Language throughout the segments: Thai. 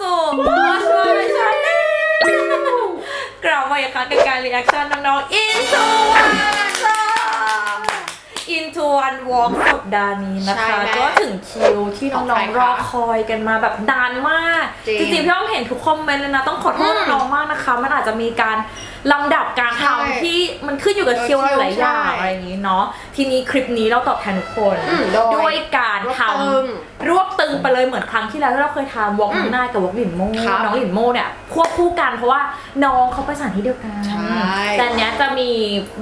สู่มาช่วยฉันกลับมาอีกครั้งกับการรีแอคชั่นน้องๆ Into One Into One Walk สัปดาห์นี้นะใช่คะแม่ก็ถึงคิวที่ของน้ใคอรงๆคะรอคอยกันมาแบบนานมาก จริงจริงๆพี่อ้อมเห็นทุกคอมเมนต์เลยนะ ต้องขอโทษอืมน้องๆมากนะคะ มันอาจจะมีการลำดับการใช่ทำที่มันขึ้นอยู่กับเออคิวหลายๆอย่างใช่อะไรอย่างนี้เนาะทีนี้คลิปนี้เราตอบแทนทุกคน อืมโดย ด้วยกา รทรวบตึงำรวบตึงไปเลยเหมือนครั้งที่แล้วที่เราเคยทำวอล์กอืมหน้ากับวอล์กหลินโม่ครับน้องหลินโม่เนี่ยควบคู่กันเพราะว่าน้องเขาไปสถานที่เดียวกันใช่แต่อันเนี้ยจะมี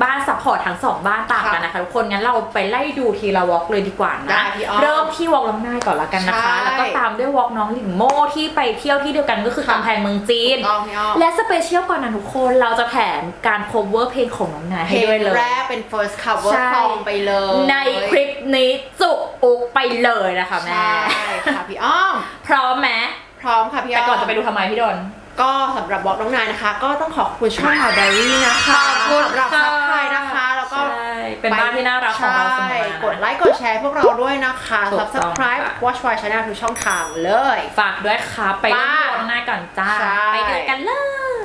บ้านซัพพอร์ตทั้งสองบ้านต่างกันนะคะทุกคนงั้นเราไปไล่ดูทีละวอล์กเลยดีกว่าได้นะพี่อ้อมเริ่มที่วอล์กน้องนายก่อนละกันนะคะ ใช่แล้วก็ตามด้วยวอล์กน้องหลินโม่ที่ไปเที่ยวที่เดียวกันก็คือค่ะ กำแพงเมืองจีนถูกต้องพี่อ้อมและสเปเชียลก่อนนะทุกคนเราจะแถมการ cover เพลงของน้องนายเพให้ลด้วยงเลย แรกเป็น first cover ใช่ song ไปเลย ในคลิปนี้จุกอุกไปเลยนะคะแม่ ใช่ค่ะพี่อ้อม พร้อมไหมพร้อมค่ะพี่อ้แต่อมก่อนจะไปดูทำไมพี่ดน ก็สำหรับบล็อกน้องนายนะคะ ก็ต้องขอบคุณช่องหาไดรี่นะคะสำหรับซับไทยนะคะ แล้วก็ ใช่เป็นบ้านที่น่ารักของเราเสมอใช่นะกดไลค์กดแชร์พวกเราด้วยนะคะ ถูกต้อง subscribe ค่ะ watch my channel ทุกช่องทางเลย ฝากด้วยครับไปเล่นป้าน้องนายก่อนจ้า ใช่ ไปดูกันเลย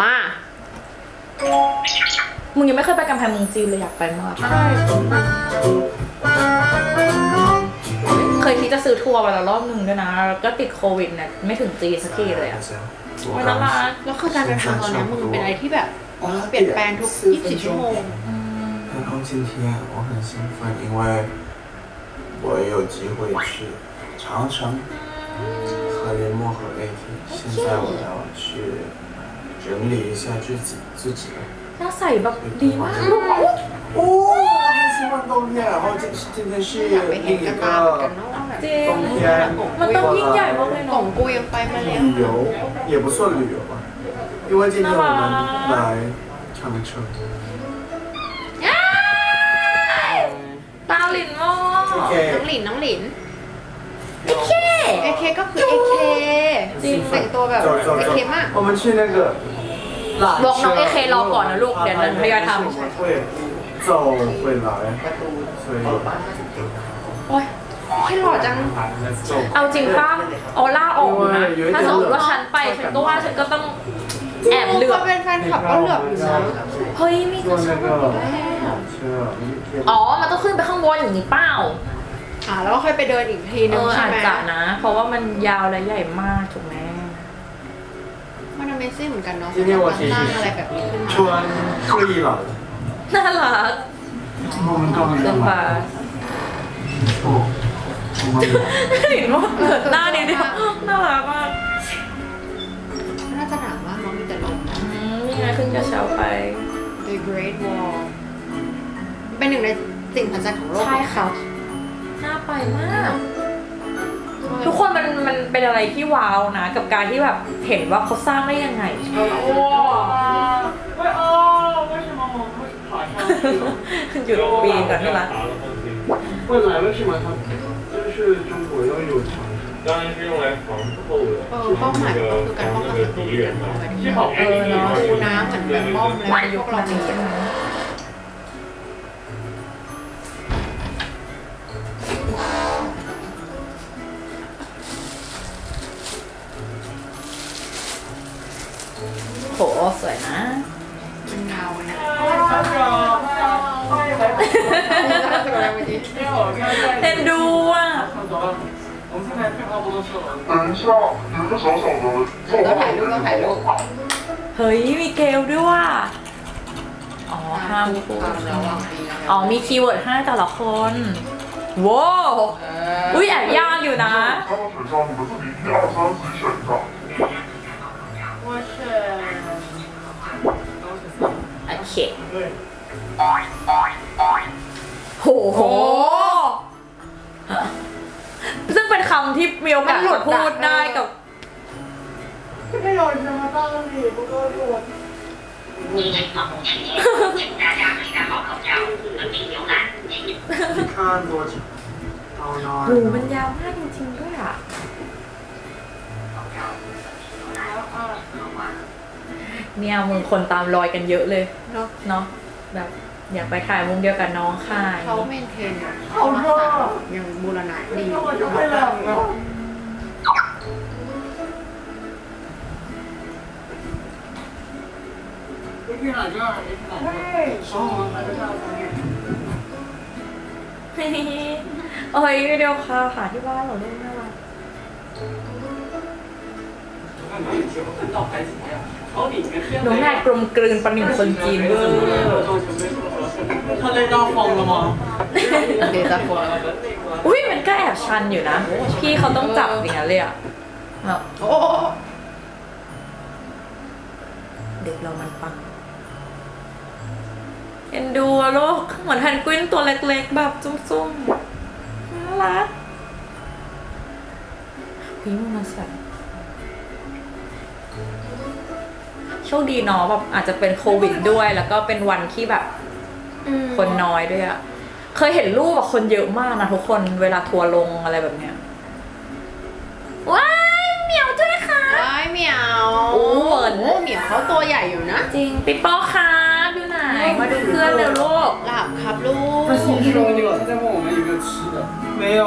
มา มึงยังไม่เคยไปกำแพงเมืองจีนเลยอยากไปมาก เคยคิดจะซื้อทัวร์ไปแล้วรอบหนึ่งด้วยนะแล้วก็ติดโควิดเนี่ยไม่ถึงจีนสักทีเลยอะ 我 ไม่น่ารัก แล้วคือการเดินทางตอนเนี้ยมึงเป็นอะไรที่แบบเปลี่ยนแปลงทุก 24 ชั่วโมง อืม 然后今天我很兴奋，因为我也有机会去长城和林墨和 AT。现在我要去整理一下自己自己。 หน้าใสแบบดีมากลูก 哦，我很喜欢冬天。然后今今天是 อยากไปเห็น 另一 กั นมาเหมือนกัน 个 เนาะว่าแบบ จริง 冬天 มันต้องยิ่งใหญ่มากเลย กล่ เนาะ องกูยังไปมาแล้ว 旅游，也不算旅游吧，因为今天我们来长城。 ตาหลินโม โอเค น้องหลินน้องหลิน เอเค เอเคก็คือเอเค จริง แต่งตัวแบบ 走走 เอ 走 เคมาก ，我们去那个缆 บอกน้อง 车 เอเครอก่อนนะลูก เดี๋ยวเราทยอยท 我们会走回来，所以 ำโอ้ย โอ้ยหล่อจัง เอาจริงป้าออร่าออกนะถ้าสมมติว่าฉันไปฉันก็ว่าฉันก็ต้องแอบเหลือบเป็นแฟนคลับก็เหลือบอยู่นะเฮ้ยมีก็ชอบอ๋อ มันต้องขึ้นไปข้างบนอย่างนี้เปล่าอ่าแล้วก็ค่อยไปเดินอีกทีนึงใช่จไหมะนะ เพราะว่ามันยาวและใหญ่มากถูกไหมมัน Amazing เหมือนกันเนาะที่นี่โอร้างอะไรแบบนี้ชวนฟรีเหรอน่ารัก มันก็มันเดิมาอ้โห เห็นว่าเกิดหน้านิดเดียวน่ารักมาก น่าจะหนาวมากเนาะมีแต่ลม อืมนี่ไงขึ้นกระเช้าไป The Great Wall เป็นหนึ่งในสิ่งมหัศจรรย์ของโลก ใช่ครับ น่าไปมาก ทุกคนมันมันเป็นอะไรที่ว้าวนะ กับการที่แบบเห็นว่าเขาสร้างได้ยังไง 为哦，为什么我们会爬上去？ หยุดปีก่อนใช่ไหม 爬了上去，未来为什么它这 是中国要有长城？当然是用来防后的， เออเป้าหมายของเขาคือการป้องกันศัตรูกันเนาะ 幸好 เออเนาะ ดูน้ำเหมือนแบบป้อมอะไรพวกเรามี โหสวยนะ มันเงาเนี่ย 那个，欢迎来 เ 因为我看在 เอ็นดู 等一下，有一个小小的 ต้องถ่ายรูปต้องถ่ายรูป เฮ้ย มีเกลด้วยว่ะ อ๋อ ห้ามพูด ระวังปีนะ อ๋อ มีคีย์เวิร์ดให้แต่ละคน ว้าวอุ้ยแอบยากอยู่นะ 三个选项，你们自己一二三自己选一个。我是，โอเค 对， โหโห ซึ่งเป็นคำ ที่มีโอกาสจะพูดได้กับ 这边有什么道理不告诉我？疫情防控期间，请大家佩戴好口罩，文明浏览，请你看多久？到那 หู 儿 มันยาวมากจริงๆด้วยอ่ะ เนี่ยมึงคนตามรอยกันเยอะเลย เนาะ เนาะแบบ อยากไปถ่ายวงเดียวกับน้องค่ะ เขาเมนเทนอะเขารักษาอย่างบูรณะดีโอ้ยวิดีโอคอลค่ะที่บ้านเราเล่นน่ารักหนูแม่กลมกลืนประหนึ่งคนจีนเวอร์ ทะเลดาวฟองละมั้งเดจาฟองอุ้ยมันก็แอบชันอยู่นะ พี่เขาต้องจับอย่างเงี้ยเลยอะเด็กเรามันปังเอ็นดูลูกเหมือนแพนกวินตัวเล็กๆ แบบจุ้มๆน่ารักพี่มันมาใส่โชคดีเนาะแบบอาจจะเป็นโควิดด้วย แล้วก็เป็นวันที่แบบ อืม คนน้อยด้วยอะเคยเห็นรูปอะคนเยอะมากนะทุกคนเวลาทัวร์ลงอะไรแบบเนี้ย ว้ายเหมียวด้วยค่ะ ได้เหมียว โอ้เหมือน โเหมียวเขาตัวใหญ่อยู่นะ จริงปิ๊ปโป้ครับอยู่ไหน มาดูเพื่อนเร็วลูก หลับครับลูก 他是说了，他在问我们有没有吃的，没有。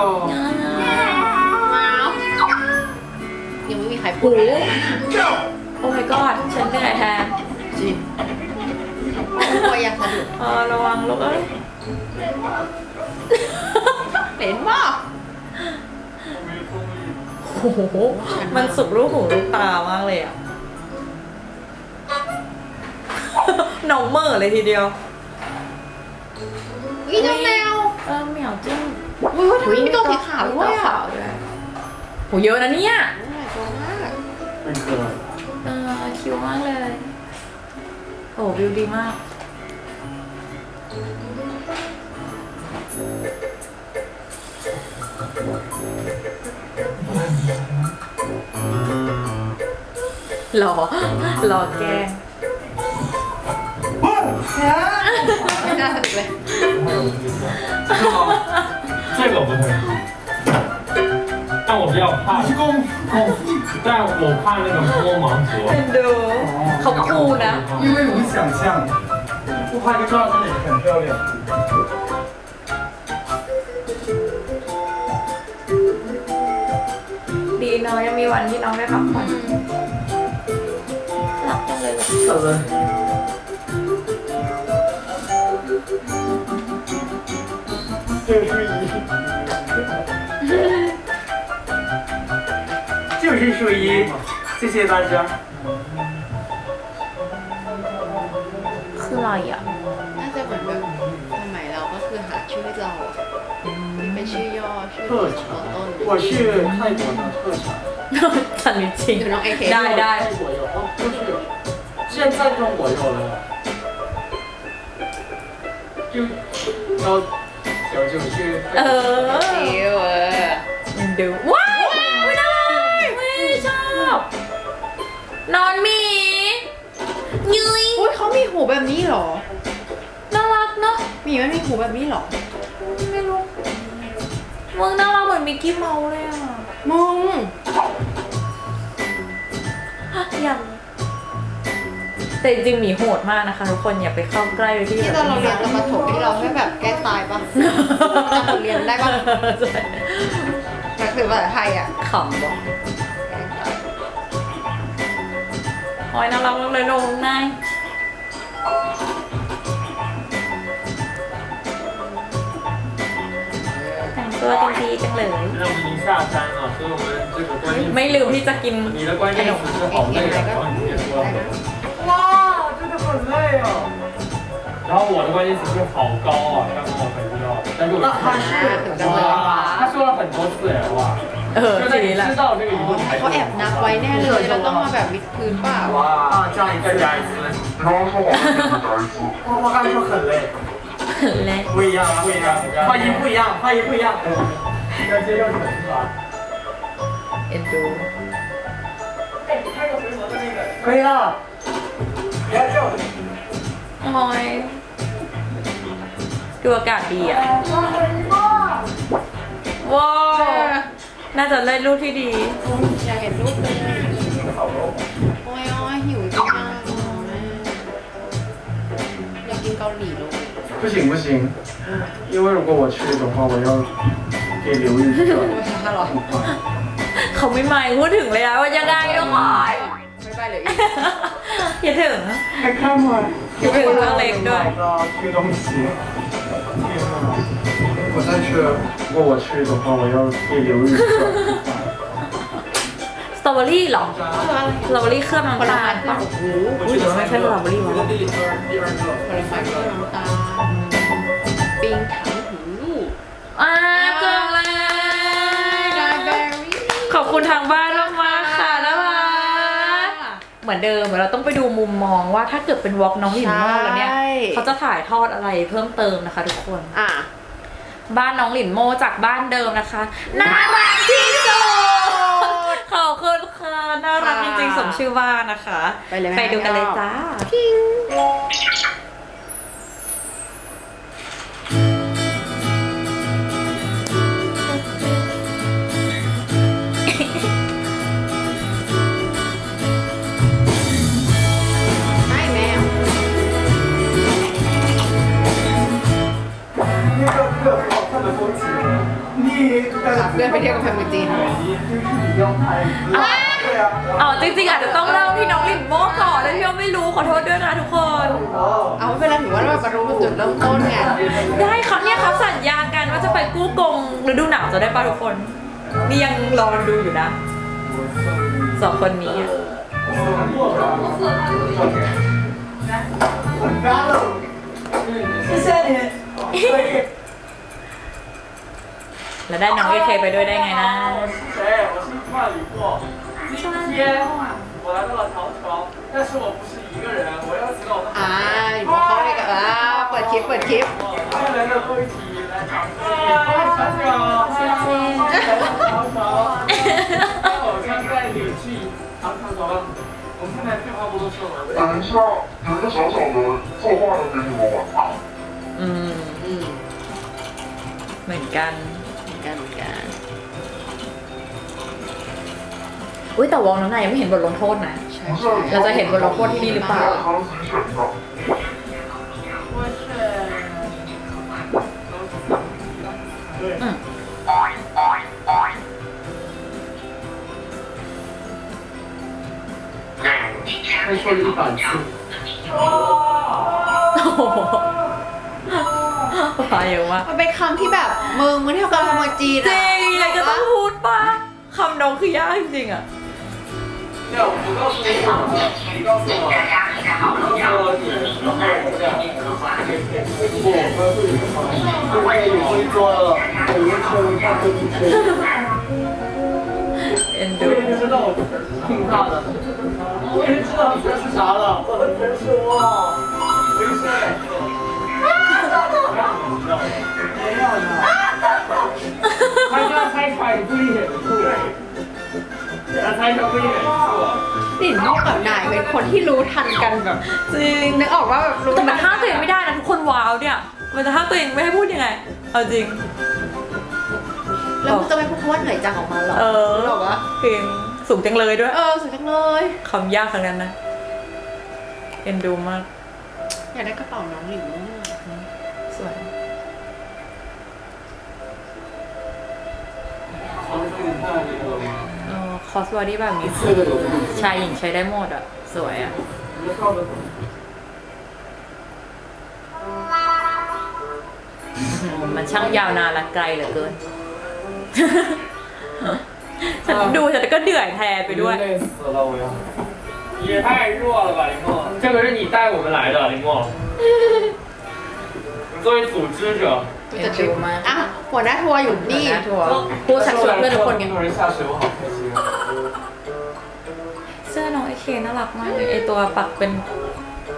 ว้าวยังไม่มีใครพูดเลยนะ โอ้ my god ฉันเหนื่อยแทน จริง ตัวอยากสะดุดเออระวังลูกเอ้ยเห็นป่ะโอ้โหมันสุกลูกหูลูกตามากเลยอะน้องเหม่อเลยทีเดียววิ่งเจ้าแมวเออเหมียวจิ้งอุ้ยทำไมมีตัวสีขาวด้วยมีตัวอะขาวด้วยโหเยอะนะเนี่ยตัวมาก那个เออคิวมากเลย โอ้วิวดีมาก หล่อหล่อแกไม่น่าเลย ใช่หรอ 但我比较怕，但我怕那个摸盲盒。 เอ็นดูเขาคูลนะ 因为你想象，不拍个照真的也很漂亮。 ดีเนาะยังมีวันที่น้องได้พักผ่อนรักจังเลย 好的。就是 睡衣，谢谢大家。 คืออะไรอ่ะ น่าจะเหมือนแบบสมัยเราก็คือหาชื่อเราอะเป็นชื่อย่อชื่อ 特 ตัว 产 ต้น 我是泰国的特产。 สันนิจริง เดี๋ยวน้องเอเค ได้ได้ 泰国有，哦，就是现在中国有了，就然后小九去 เออ ซิวเออ เอ็นดูว้า นอนหมียุยอุ้ยเขามีหูแบบนี้เหรอน่ารักเนาะหมีมันมีหูแบบนี้เหรอ ไม่รู้มึงน่ารักเหมือนมิกกี้เมาส์เลยอะมึงยังแต่จริงๆหมีโหดมากนะคะ ทุกคนอย่าไปเข้าใกล้เลยที่ที่ตอนเราเรียนตอนประถมที่เราให้แบบแก้ตายปะจำบทเรียนได้ปะใช่หนังสือภาษาไทยอะ ขำบอก อ้ยน่ารักมากเลยน้องนายแต่งตัวกันดีจังเลย 那我们已经下山了，所以我们这个关键 ไม่ลืมที่จะกิน 你的关键词是好累啊，然后你也说很累，哇，真的很累啊。然后我的关键词是好高啊，刚刚我很知道，但是我那他是 ถึงจะเลย 哇，他说了很多次哎哇， เออ 就 ที 在你 นี้แหละ 知道这个以后你还 เขาแอบนับไว้แน่เลยแล้วต้องมาแบบวิดพื้นเปล่า 哇，这样一再次，加一次，然后说好了，再一次。我我刚才说很累， และ 不一样，不一样，发音不一样，发音不一样。要接受惩罚。 เอ็นดู 可以了，不要叫。 โอ้ยดูอากาศดีอ่ะ ว้าว น่าจะได้รูปที่ดี อยากเห็นรูปเลยโอ้ยโอ้ยหิวจังอ่ะอยากกินเกาหลีเลย 不行不行，因为如果我吃的话，我要给刘玉这 โอ้ยช้าเหรอ เขาไม่ไม่พูดถึงเลยอะว่ายังไงทุกคน ไม่ไปเลย อย่าถึง 还看吗？ คิดถึงเรื่องเล็กด้วย 吃东西。 我在吃。如果我吃的话，我要对刘日说。 สตรอเบอรี่เหรอ สตรอเบอรี่เคลือบน้ำตาลปะอุ้ยหรือว่าไม่ใช่สตรอเบอรี่วะ ผลไม้เครื่องน้ำตาลปิงถังหูลูก อ่าเกือบแล้ ดาว เบอร์รี่ ขอบคุณทางบ้านมากๆค่ะน่ารักเหมือนเดิมเหมือนเราต้องไปดูมุมมองว่าถ้าเกิดเป็นวอล์กน้องหลินโมแล้วเนี่ย ใช่ เขาจะถ่ายทอดอะไรเพิ่มเติมนะคะทุกคน อ่ะ บ้านน้องหลินโมจากบ้านเดิมนะคะน่ารักที่สุดขอบคุณค่ะน่ารักจริงๆสมชื่อว่านะคะ ไปเลยไหมไปดูกันเลยจ้าให้ ไปเที่ยวกับแฟนจีนอ๋อจริงๆ อาจจะต้องเล่าที่น้องลิมโม่ก่อนแล้วที่เราไม่รู้ขอโทษด้วยนะทุกคน เอาไม่เป็นไรถือว่าเรามารู้จุดเริ่มต้นไงได้เขาเนี่ยเขาสัญญากันว่าจะไปกู้กงฤดูหนาวจะได้ป่ะทุกคน นี่ยังรอดูอยู่นะสองคนนี้อะ แล้วได้น้องเอเคไปด้วยได้ไงนะ 谁？我是串李过。今天我来到了唐朝，但是我不是一个人，我要请我的 อ่าอยู่บอกเขาเลยกับอ่าเปิดคลิปเปิดคลิป 爱人的会一起来尝试。小小，来唐朝，那我现在你去唐朝走了。我们现在废话不多说了，等一下，有一个小小的策划要给你们玩。 อืม อืม เหมือนกัน เหมือน อุ้ยแต่วองน้องนายยังไม่เห็นบทลงโทษนะ เราจะเห็นบทลงโทษที่นี่หรือเปล่า อืมไปเยอะว่ะมันเป็นคำที่แบบมึงมึงเท่ากับคำว่จีนจริอะไรก็ต้องพูดปะคำน้องคือยากจริงอะ 我告诉你是我的你告诉我你告诉我你然后我们俩如果我们会做了我们吃了一半都不吃我已经知道我们全是啥了我们全是哇全是哇没有了他就要拍出来一个一点的贵 ติ่นนอกกับนายเป็นคนที่รู้ทันกันแบบจริงนึกออกว่าแบบรู้แต่มันห้ามตัวเองไม่ได้นะทุกคนว้าวเนี่ย มันจะห้ามตัวเองไม่ให้พูดยังไง เอาจริง แล้วมึงจะไม่พูดว่าเหนื่อยจังออกมาหรอเออหรอวะเพลงสูงจังเลยด้วย เออสูงจังเลยคำยากขนาดนั้นนะเอ็นดูมาก อยากได้กระเป๋าน้องหลิว ออคอสบอดี้แบบนี้ชายหญิงใช้ได้หมดอ่ะ สวยอ่ะ มันช่างยาวนานและไกลเหลือเกิน ฉันดูฉันก็เดือดแทนไปด้วย 累死了，我要。也太弱了吧，林墨！这个是你带我们来的，林墨。你作为组织者， เอ็นดูมาก อ่ะหัวหน้าทัวร์อยู่นี่ หัวหน้าทัวร์พูดชักชวนเพื่อนทุกคนไง 这么多人下水，我好开心啊！ เสื้อน้องไอเคน่ารักมากเลยไอตัวปักเป็น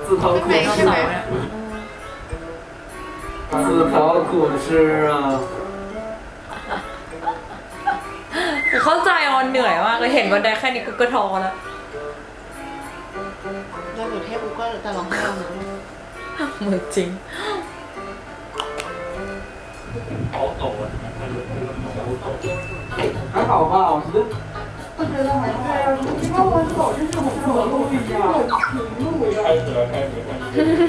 自掏裤 ไหน ข้าว ใช่ไหม เสาเนี่ย 自掏裤吃啊！ คือเข้าใจออนเหนื่อยมากเลยเห็นวันใดแค่นี้กูก็ท้อแล้ว เราอยู่เทพกูก็จะร้องไห้นะ มือจริง 好抖啊！还好吧，我觉得。 我觉得还是要，因为我手就是很走路比较平路的。开始了，开始，开始。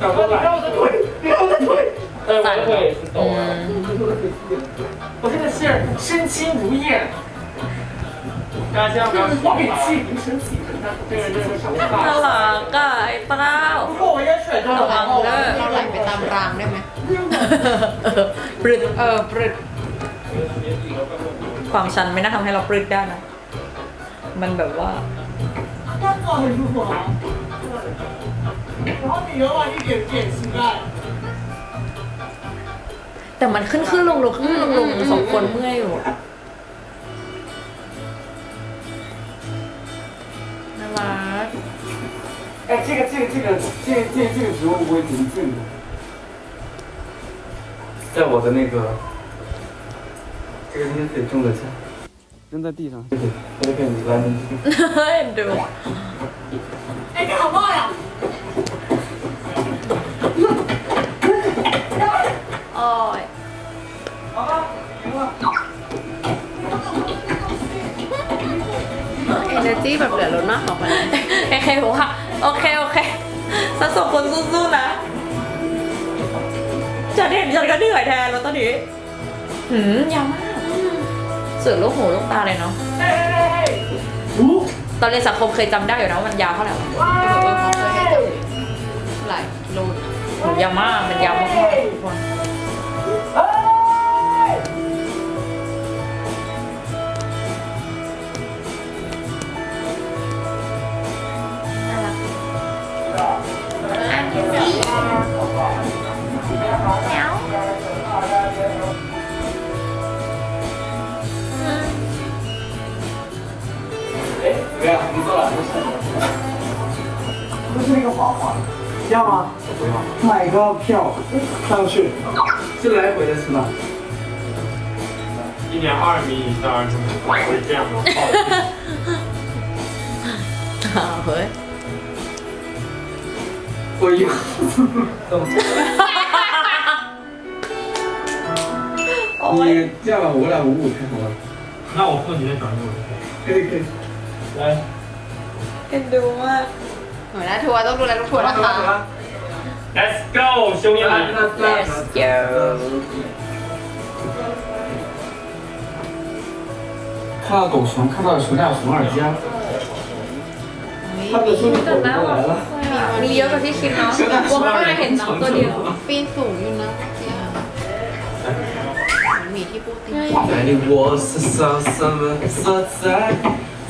长得来。我的腿，我的腿。哎，我的腿也是抖啊！我真的是身轻如燕。大家千万不要，我给气，你生气。 这个这个手 น่า 法。 รักอะไอ้เต้า 不过我也选择 ระ 了 วัง 皇后 เด้อ เราไหลไปตามรางได้ไหม ปรึด เออปรึด ความชันไม่น่าทำให้เราปรึดได้นะ มันแบบว่า 刚好如果，然后你有往一点点期待。 แต่มันขึ้นขึ้นลงลงขึ้นขึ้นลงลงสองคนเมื่อยอยู่อะน่ารัก 哎，这个这个这个这个这个这个植物不会挺近的，在我的那个 这个应该可以种得下，扔在地上，对对，我就给你来你这个。 เฮ้ยดู 哎，干好嘛呀？ โอ้ย 好吧，行了。 เอเนอร์จีแบบเหลือล้นมากออกมาเลย ใครๆบอกว่าโอเค โอเคสักสองคนสู้ๆนะจะเห็นฉันก็เหนื่อยแทนแล้วตอนนี้หืมยาวมาก เสือลูกหูลูกตาเลยเนาะตอนเรียนสังคมเคยจำได้อยู่นะว่ามันยาวเท่าไหร่วะหลายโลยาวมากมันยาวมากๆทุกคน 不是那个黄黄，要吗？不要。买个票上去，是来回的是吗？一点二米以上儿童不会这样吗？哈哈。打回。我以后怎么？你这样吧，我俩五五开好吧？那我付你的小礼物。可以可以，来。 เอ็นดูมาก หัวหน้าทัวร์ต้องดูแลลูกทัวร์นะคะ Let's go，兄弟们！ let's go 看到狗熊，看到熊大熊二家，他们的兄弟狗都来了。 มีเยอะกว่าที่คิดเนาะวงก็ไม่เห็นน้องตัวเดียว ปีนสูงอยู่นะเมื่อกี้อะหมีที่ปูตีน 带领我是上什么色彩，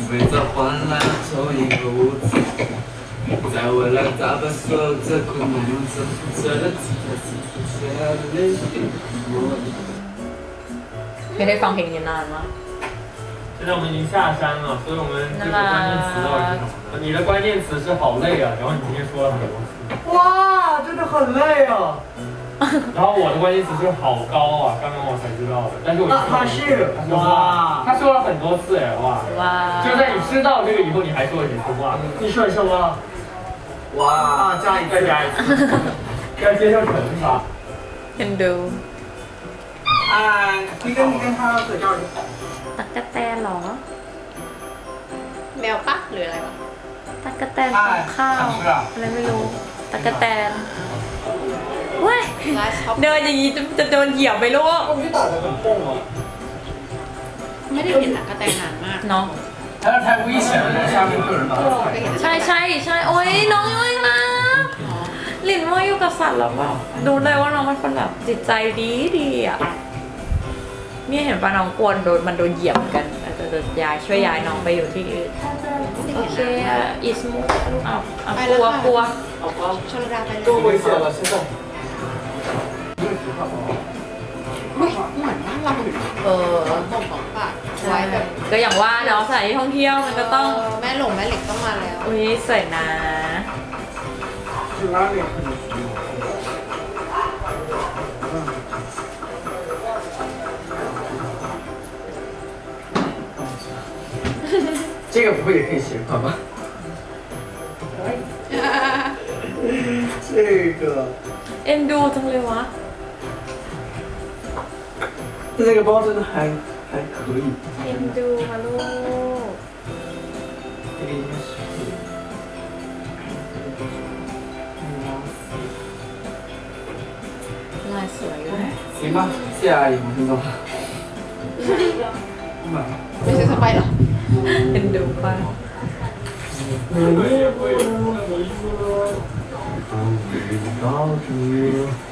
所有的困难，的。可以放给你了吗？现在我们已经下山了，所以我们就是关键词到什你的关键词是好累啊，然后你今天说了很多次。哇，真的很累啊。然后我的关键词是好高啊，刚刚我才知道的，但是我那他是他说哇他说了很多次哎哇， ว้า 就在你知道这个以后，你还说了几次话？你说什么？哇，啊加一再加一次，要接受惩罚。 เอ็นดู 哎，你跟你跟他合照去。 ตักกะแตนเหรอ แมวปะหรืออะไรวะ ตักกะแตนตักข้าวอะไรไม่รู้ตักกะแตน เว้ยเดินอย่างนี้จะจะโดนเหยียบไปลูกมันไม่ต่างจากมันโป้งเหรอไม่ได้เห็นหนังกระแตนานมากเนาะถ้าถ้าวิชาเใช่ใช่ใช่โอ้ยน้องยุ้ยนะหลินว่าอยู่กับสัตว์หรือเปล่าดูเลยว่าน้องมันคนแบบจิตใจดีดีอะนี่เห็นปะน้องกวนโดนมันโดนเหยียบกันอาจจะย้ายช่วยย้ายน้องไปอยู่ที่อื่นโอเคอีสมุกเอากลัวกลัวชลดาไปเศษแล้วใช่ไห เหมือนว่าเราเออส่งของฝากไว้แบบ ก็อย่างว่าเนาะสถานที่ท่องเที่ยวมันก็ต้อง เแม่หลงแม่เหล็กต้องมาแล้ว อุ้ยสวยนะ 是哪里？这个不会也可以斜挎吧？这个， เอ็นดูจังเลยวะ 这个包真的还还可以。 เอ็นดูค่ะลูก 这个应该是。 ลายสวยอยู่นะ 行吧，谢谢阿姨，我先走了。嗯 ไม่ใช่สไปเหรอ เอ็นดูป่ะ 行 再也不会有你了。当你抱住我，累死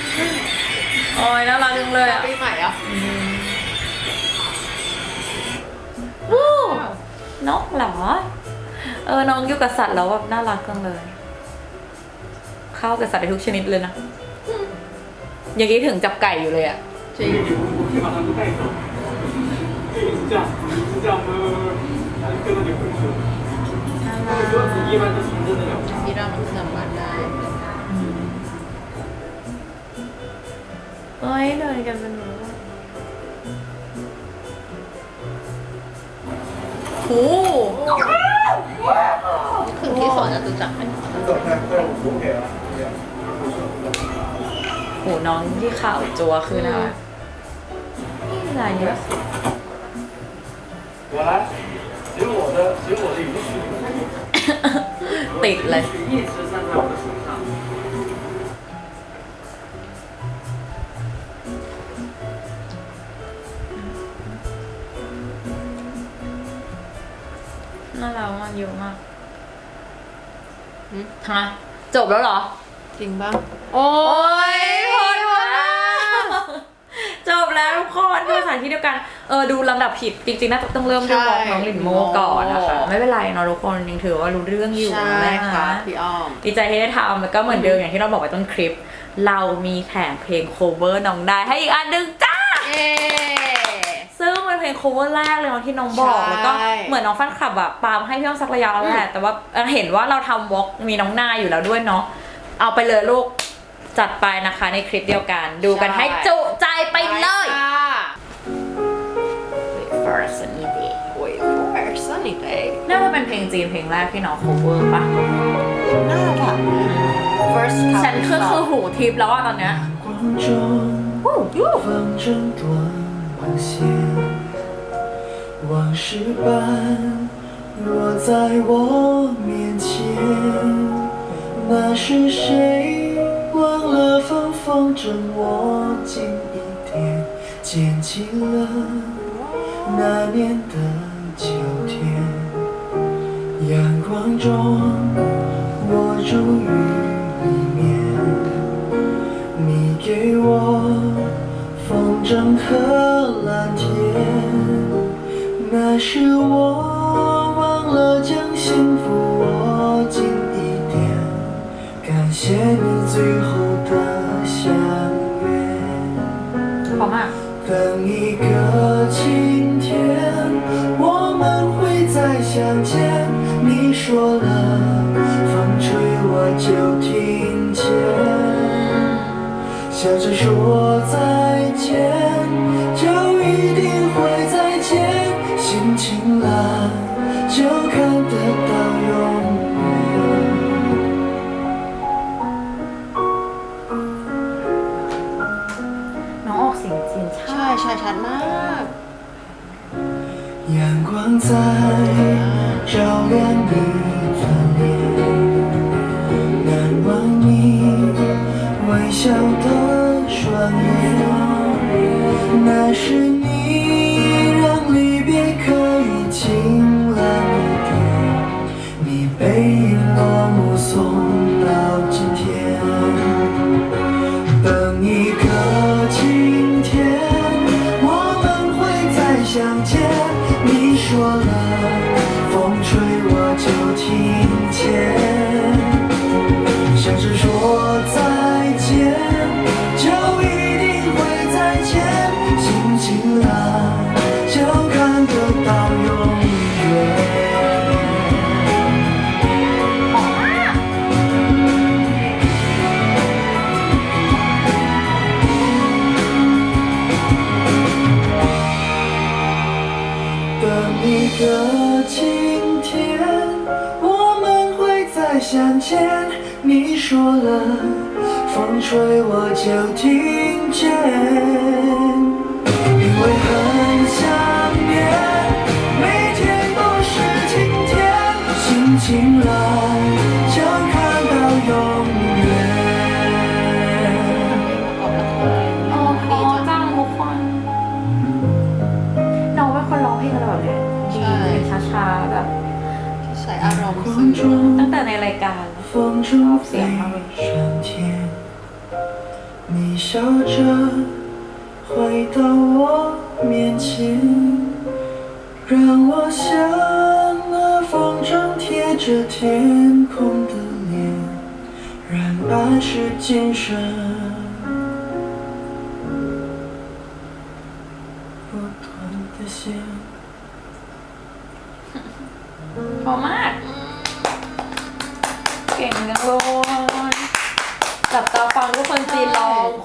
โอ้ยน่ารักจังเลยอะปีใหม่อะวู้นกเหรอ เออ น้องอยู่กับสัตว์แล้วแบบน่ารักจังเลย เข้ากับสัตว์ได้ทุกชนิดเลยนะอย่างนี้ถึงจับไก่อยู่เลยอะจริงที่เรามันสามารถได้ เอ้ยเดินกันเป็นหนู โอ้ถึงที่สวนจตุจักรไหม โหน้องที่ข่าวจัวคือนะนี่ลายเยอะ 我来，写我的，写我的允许。 ติดเลย 一直站在我的手 ฮะจบแล้วเหรอ จริงป่ะโอ้ยพอดมากจบแล้วทุกคนคือสถานที่เดียวกัน เออดูลำดับผิดจริงๆน่าจะต้องเริ่มด้วยวอล์กน้องหลินโมก่อนนะคะไม่เป็นไรเนาะทุกคนยังถือว่ารู้เรื่องอยู่ใช่นะค่ะคะพี่อ้อมดีใจที่ได้ทำแล้วก็เหมือนเดิมอย่างที่เราบอกไว้ต้นคลิป เรามีแถมเพลง cover น้องได้ให้อีกอันหนึ่งจ้าเย้ ซึ่งเป็นเพลง cover แรกเลยเนาะที่น้องบอก ใช่ แล้วก็เหมือนน้องแฟนคลับอะปาล์มให้พี่อ้อมสักระยะแล้วแหละแต่ว่าเออเห็นว่าเราทำวอล์กมีน้องนายอยู่แล้วด้วยเนาะเอาไปเลยลูกจัดไปนะคะในคลิปเดียวกัน ดูกันให้จุใจไปเลย ค่ะ First Sunny Day โอ้ย first sunny day น่าจะเป็นเพลงจีนเพลงแรกที่น้อง cover ปะ น่าจะ first ฉันคือคือหูทิพย์แล้วอะตอนเนี้ย 光中风筝断 线，往事般落在我面前。那是谁忘了放风筝握紧一点，捡起了那年的秋天。阳光中握住雨里面。你给我风筝和，可是我忘了将幸福握紧一点感谢你最后的相约好吗？等一个晴天我们会再相见。你说了风吹我就听见。笑着说 ใช่ใช่ชัดมาก 阳光在照亮你的脸，难忘你微笑的双眼，那是 ตั้งแต่ในรายการ 风中飞上天，你笑着回到我面前，让我像那风筝贴着天空的脸，染白是今生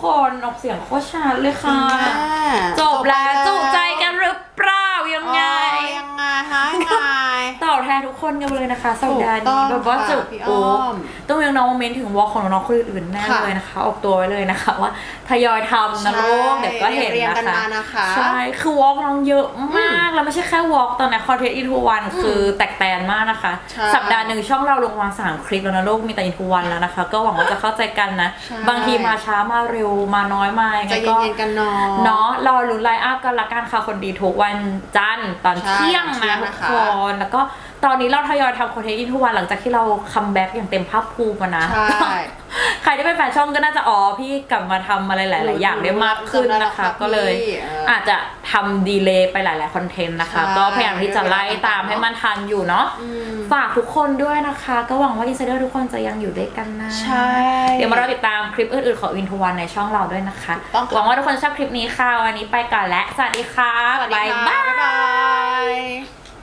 คนออกเสียงโคตรชัดเลยค่ะ จบแล้วจุใจ ทนทุกคนกันไปเลยนะคะสัปดาห์นี้ถูกต้องแบบว่าค่ะจุกพี่อ้โอ้อมต้องมีน้องๆมาเมนถึงวอลของน้องๆคนอื่นๆแน่ค่ะเลยนะคะออกตัวไว้เลยนะคะว่าทยอยทำนะลูกเดี๋ยวก็เห็นเรียงนะกันคะมานะคะใช่คือวอล์กน้องเยอะมากแล้วไม่ใช่แค่วอล์กตอนนี้คอนเทนต์อินทูวันคือแตกแตนมากนะคะใช่สัปดาห์หนึ่งช่องเราลงมาสามคลิปแล้วนะลูกมีแต่อินทูวันแล้วนะคะ ก็หวังว่าจะเข้าใจกันนะใช่บางทีมาช้ามาเร็วมาน้อยมายังใจไงก็เย็นๆกันเนาะเนาะรอลุ้นไลน์อัพกันละกันค่ะคนดีทุกวันจันทร์ตอนใช่เที่ยงเที่นะยงทุนะกคะคนแล้วก็ ตอนนี้เราทยอยทำคอนเทนต์อินทุกวันหลังจากที่เราคัมแบ็กอย่างเต็มภาคภูมิอะนะ ใช่ ใครที่เป็นแฟนช่องก็น่าจะอ๋อพี่กลับมาทำอะไรหลาย ๆ อย่างได้มากขึ้นนะคะจำได้แล้วครับก็เลยพี่เออออาจจะทำดีเลย์ไปหลาย ๆ คอนเทนต์นะคะใช่ก็พยายามที่จะไล่ตามให้มันทันอยู่เนาะอืมฝากทุกคนด้วยนะคะ ก็หวังว่าอินไซเดอร์ทุกคนจะยังอยู่ด้วยกันนะใช่ เดี๋ยวมารอติดตามคลิปอื่น ๆ ของวินทวันในช่องเราด้วยนะคะถูกต้องค่ะหวังว่าทุกคนชอบคลิปนี้ค่ะวันนี้ไปก่อนและสวัสดีค่ะสวัสดีบ๊ายค่ะบายบ๊ายบาย